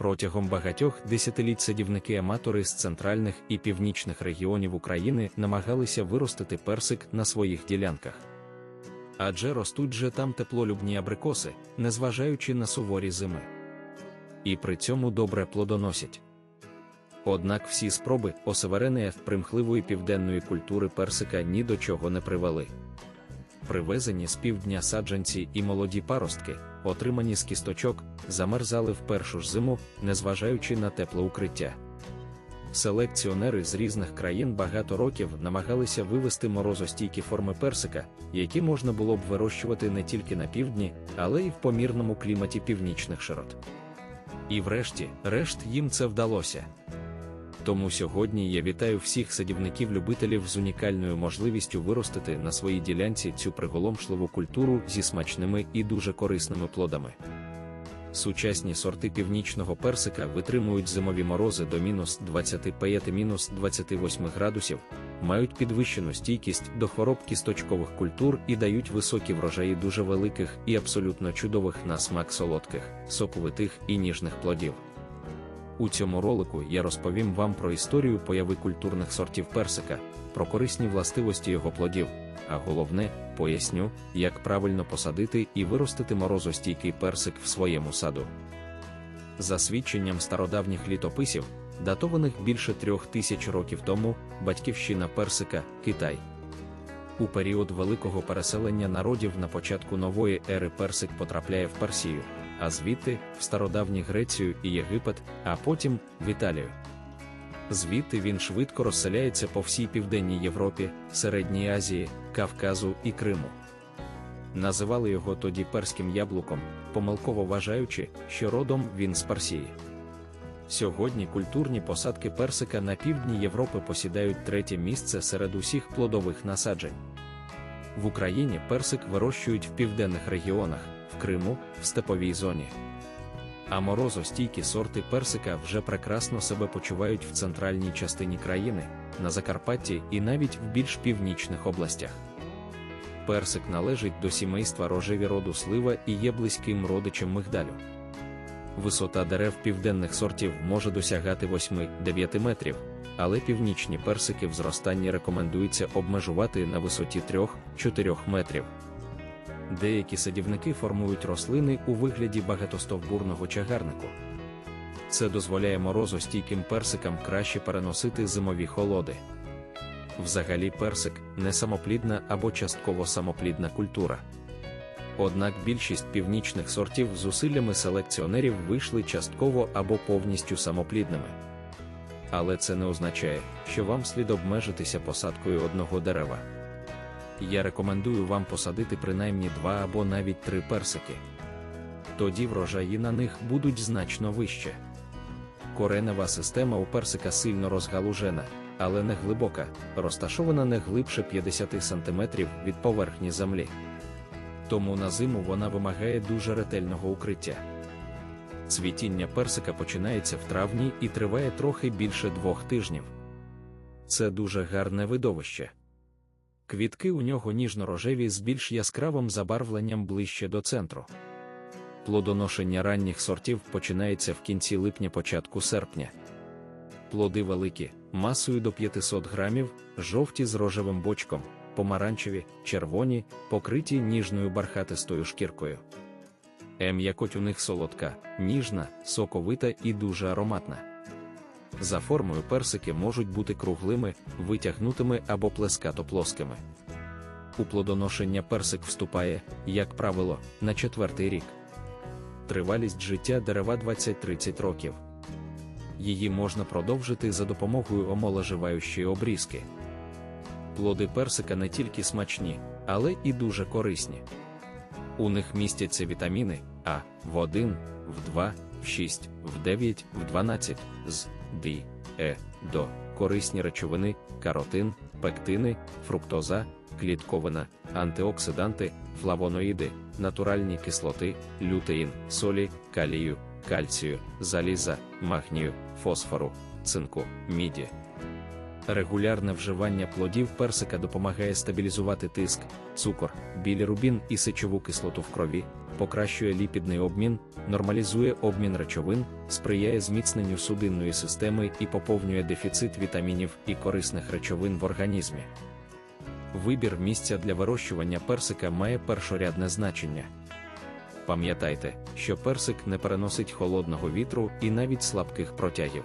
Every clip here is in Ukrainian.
Протягом багатьох десятиліть садівники-аматори з центральних і північних регіонів України намагалися виростити персик на своїх ділянках. Адже ростуть же там теплолюбні абрикоси, незважаючи на суворі зими. І при цьому добре плодоносять. Однак всі спроби осевереної примхливої південної культури персика ні до чого не привели. Привезені з півдня саджанці і молоді паростки, отримані з кісточок, замерзали в першу ж зиму, незважаючи на тепле укриття. Селекціонери з різних країн багато років намагалися вивести морозостійкі форми персика, які можна було б вирощувати не тільки на півдні, але й в помірному кліматі північних широт. І врешті, решт їм це вдалося. Тому сьогодні я вітаю всіх садівників-любителів з унікальною можливістю виростити на своїй ділянці цю приголомшливу культуру зі смачними і дуже корисними плодами. Сучасні сорти північного персика витримують зимові морози до мінус 25-28 градусів, мають підвищену стійкість до хвороб кісточкових культур і дають високі врожаї дуже великих і абсолютно чудових на смак солодких, соковитих і ніжних плодів. У цьому ролику я розповім вам про історію появи культурних сортів персика, про корисні властивості його плодів, а головне, поясню, як правильно посадити і виростити морозостійкий персик в своєму саду. За свідченням стародавніх літописів, датованих більше трьох тисяч років тому, батьківщина персика Китай. У період великого переселення народів на початку нової ери персик потрапляє в Персію а звідти в стародавні Грецію і Єгипет, а потім в Італію. Звідти він швидко розселяється по всій Південній Європі, Середній Азії, Кавказу і Криму. Називали його тоді перським яблуком, помилково вважаючи, що родом він з Парсії. Сьогодні культурні посадки персика на півдні Європи посідають третє місце серед усіх плодових насаджень. В Україні персик вирощують в південних регіонах. Криму в степовій зоні. А морозостійкі сорти персика вже прекрасно себе почувають в центральній частині країни, на Закарпатті і навіть в більш північних областях. Персик належить до сімейства рожеві роду слива і є близьким родичем мигдалю. Висота дерев південних сортів може досягати 8-9 метрів, але північні персики в зростанні рекомендується обмежувати на висоті 3-4 метрів. Деякі садівники формують рослини у вигляді багатостовбурного чагарнику. Це дозволяє морозостійким персикам краще переносити зимові холоди. Взагалі, персик не самоплідна або частково самоплідна культура. Однак більшість північних сортів з зусиллями селекціонерів вийшли частково або повністю самоплідними. Але це не означає, що вам слід обмежитися посадкою одного дерева я рекомендую вам посадити принаймні два або навіть три персики. Тоді врожаї на них будуть значно вище. Коренева система у персика сильно розгалужена, але не глибока, розташована не глибше 50 см від поверхні землі. Тому на зиму вона вимагає дуже ретельного укриття. Цвітіння персика починається в травні і триває трохи більше двох тижнів. Це дуже гарне видовище. Квітки у нього ніжно-рожеві з більш яскравим забарвленням ближче до центру. Плодоношення ранніх сортів починається в кінці липня-початку серпня. Плоди великі, масою до 500 грамів, жовті з рожевим бочком, помаранчеві, червоні, покриті ніжною бархатистою шкіркою. М'якоть у них солодка, ніжна, соковита і дуже ароматна. За формою персики можуть бути круглими, витягнутими або плескато-плоскими. У плодоношення персик вступає, як правило, на четвертий рік. Тривалість життя дерева 20-30 років. Її можна продовжити за допомогою омоложиваючої обрізки. Плоди персика не тільки смачні, але і дуже корисні. У них містяться вітаміни А в 1, в 2, в 6, в 9, в 12, з Д, Е, до, корисні речовини, каротин, пектини, фруктоза, клітковина, антиоксиданти, флавоноїди, натуральні кислоти, лютеїн, солі, калію, кальцію, заліза, магнію, фосфору, цинку, міді. Регулярне вживання плодів персика допомагає стабілізувати тиск, цукор, білірубін і сечову кислоту в крові, покращує ліпідний обмін, нормалізує обмін речовин, сприяє зміцненню судинної системи і поповнює дефіцит вітамінів і корисних речовин в організмі. Вибір місця для вирощування персика має першорядне значення. Пам'ятайте, що персик не переносить холодного вітру і навіть слабких протягів.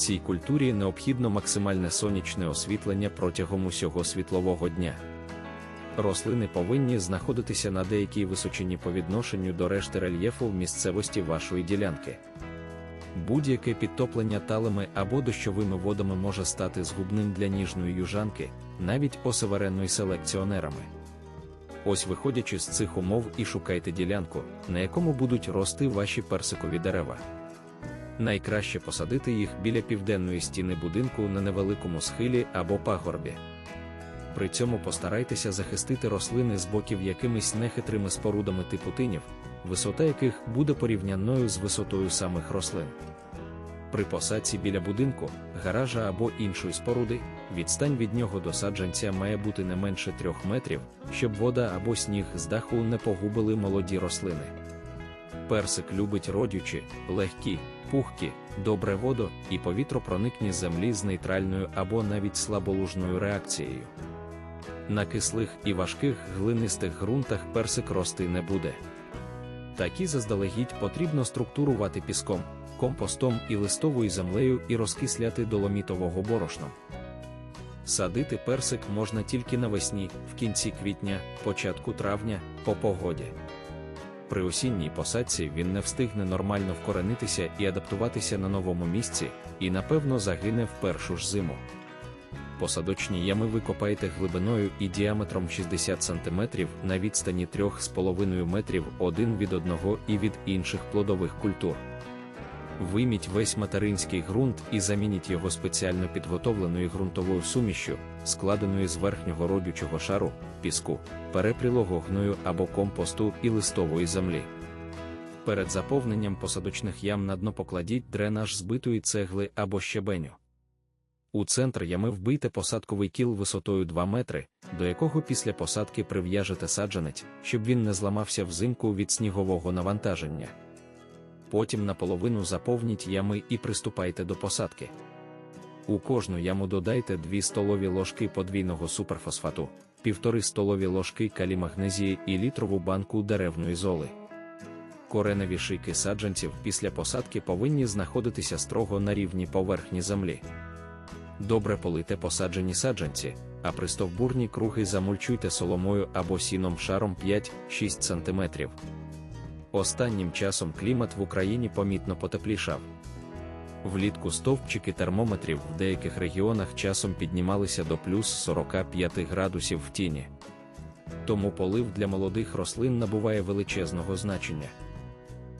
Цій культурі необхідно максимальне сонячне освітлення протягом усього світлового дня. Рослини повинні знаходитися на деякій височині по відношенню до решти рельєфу в місцевості вашої ділянки. Будь-яке підтоплення талими або дощовими водами може стати згубним для ніжної южанки, навіть осеверенної селекціонерами. Ось виходячи з цих умов і шукайте ділянку, на якому будуть рости ваші персикові дерева. Найкраще посадити їх біля південної стіни будинку на невеликому схилі або пагорбі. При цьому постарайтеся захистити рослини з боків якимись нехитрими спорудами типу тинів, висота яких буде порівнянною з висотою самих рослин. При посадці біля будинку, гаража або іншої споруди, відстань від нього до саджанця має бути не менше трьох метрів, щоб вода або сніг з даху не погубили молоді рослини. Персик любить родючі, легкі, пухкі, добре водо і повітропроникні землі з нейтральною або навіть слаболужною реакцією. На кислих і важких глинистих ґрунтах персик рости не буде. Такі заздалегідь потрібно структурувати піском, компостом і листовою землею і розкисляти доломітового борошном. Садити персик можна тільки навесні, в кінці квітня, початку травня, по погоді. При осінній посадці він не встигне нормально вкоренитися і адаптуватися на новому місці, і напевно загине в першу ж зиму. Посадочні ями викопайте глибиною і діаметром 60 см на відстані 3,5 метрів один від одного і від інших плодових культур. Вийміть весь материнський ґрунт і замініть його спеціально підготовленою ґрунтовою сумішю, складеною з верхнього родючого шару, піску, перепрілого гною або компосту і листової землі. Перед заповненням посадочних ям на дно покладіть дренаж збитої цегли або щебеню. У центр ями вбийте посадковий кіл висотою 2 метри, до якого після посадки прив'яжете саджанець, щоб він не зламався взимку від снігового навантаження. Потім наполовину заповніть ями і приступайте до посадки. У кожну яму додайте 2 столові ложки подвійного суперфосфату, 1,5 столові ложки калімагнезії і літрову банку деревної золи. Кореневі шийки саджанців після посадки повинні знаходитися строго на рівні поверхні землі. Добре полите посаджені саджанці, а пристовбурні круги замульчуйте соломою або сіном шаром 5-6 см. Останнім часом клімат в Україні помітно потеплішав. Влітку стовпчики термометрів в деяких регіонах часом піднімалися до плюс 45 градусів в тіні. Тому полив для молодих рослин набуває величезного значення.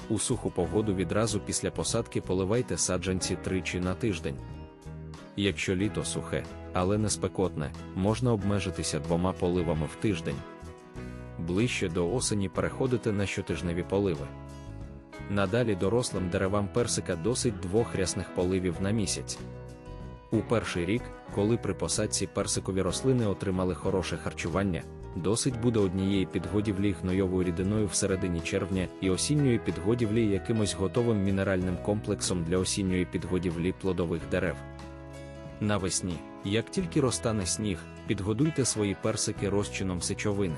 У суху погоду відразу після посадки поливайте саджанці тричі на тиждень. Якщо літо сухе, але не спекотне, можна обмежитися двома поливами в тиждень. Ближче до осені переходити на щотижневі поливи. Надалі дорослим деревам персика досить двох рясних поливів на місяць. У перший рік, коли при посадці персикові рослини отримали хороше харчування, досить буде однієї підгодівлі гнойовою рідиною в середині червня і осінньої підгодівлі якимось готовим мінеральним комплексом для осінньої підгодівлі плодових дерев. Навесні, як тільки розтане сніг, підгодуйте свої персики розчином сечовини.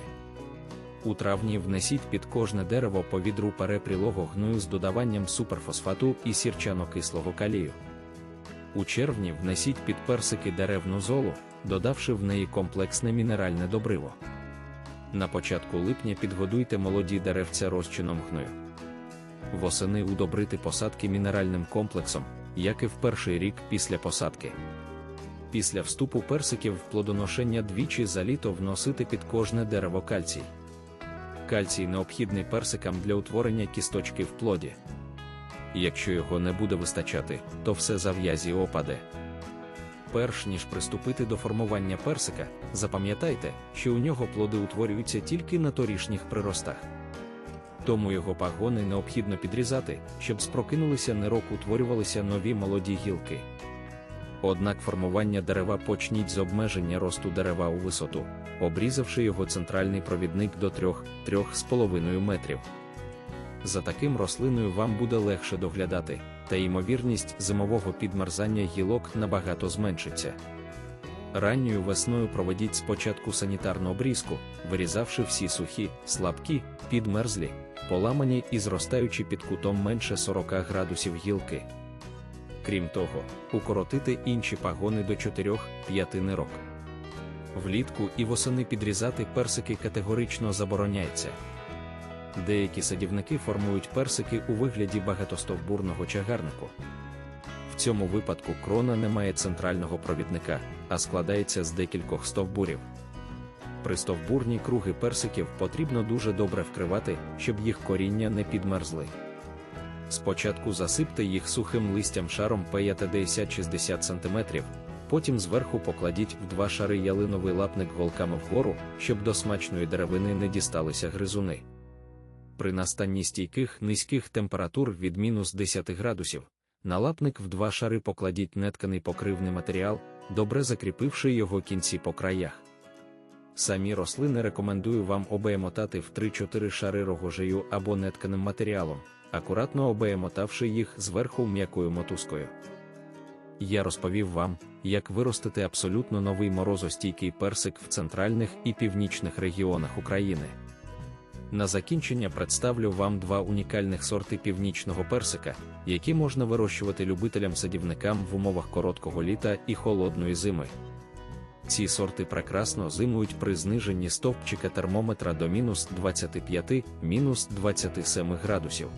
У травні внесіть під кожне дерево по відру перепрілого гною з додаванням суперфосфату і сірчано-кислого калію. У червні внесіть під персики деревну золу, додавши в неї комплексне мінеральне добриво. На початку липня підгодуйте молоді деревця розчином гною. Восени удобрити посадки мінеральним комплексом, як і в перший рік після посадки. Після вступу персиків в плодоношення двічі за літо вносити під кожне дерево кальцій. Кальцій необхідний персикам для утворення кісточки в плоді. Якщо його не буде вистачати, то все зав'язі опаде. Перш ніж приступити до формування персика, запам'ятайте, що у нього плоди утворюються тільки на торішніх приростах. Тому його пагони необхідно підрізати, щоб спрокинулися нерок утворювалися нові молоді гілки. Однак формування дерева почніть з обмеження росту дерева у висоту, обрізавши його центральний провідник до 3-3,5 метрів. За таким рослиною вам буде легше доглядати, та ймовірність зимового підмерзання гілок набагато зменшиться. Ранньою весною проведіть спочатку санітарну обрізку, вирізавши всі сухі, слабкі, підмерзлі, поламані і зростаючи під кутом менше 40 градусів гілки. Крім того, укоротити інші пагони до 4-5 нирок. Влітку і восени підрізати персики категорично забороняється. Деякі садівники формують персики у вигляді багатостовбурного чагарнику. В цьому випадку крона не має центрального провідника, а складається з декількох стовбурів. При стовбурні круги персиків потрібно дуже добре вкривати, щоб їх коріння не підмерзли. Спочатку засипте їх сухим листям шаром 50-60 см, потім зверху покладіть в два шари ялиновий лапник голками вгору, щоб до смачної деревини не дісталися гризуни. При настанні стійких низьких температур від мінус 10 градусів, на лапник в два шари покладіть нетканий покривний матеріал, добре закріпивши його кінці по краях. Самі рослини рекомендую вам обеємотати в 3-4 шари рогожею або нетканим матеріалом, акуратно обеємотавши їх зверху м'якою мотузкою. Я розповів вам, як виростити абсолютно новий морозостійкий персик в центральних і північних регіонах України. На закінчення представлю вам два унікальних сорти північного персика, які можна вирощувати любителям-садівникам в умовах короткого літа і холодної зими. Ці сорти прекрасно зимують при зниженні стовпчика термометра до мінус 25 мінус 27 градусів.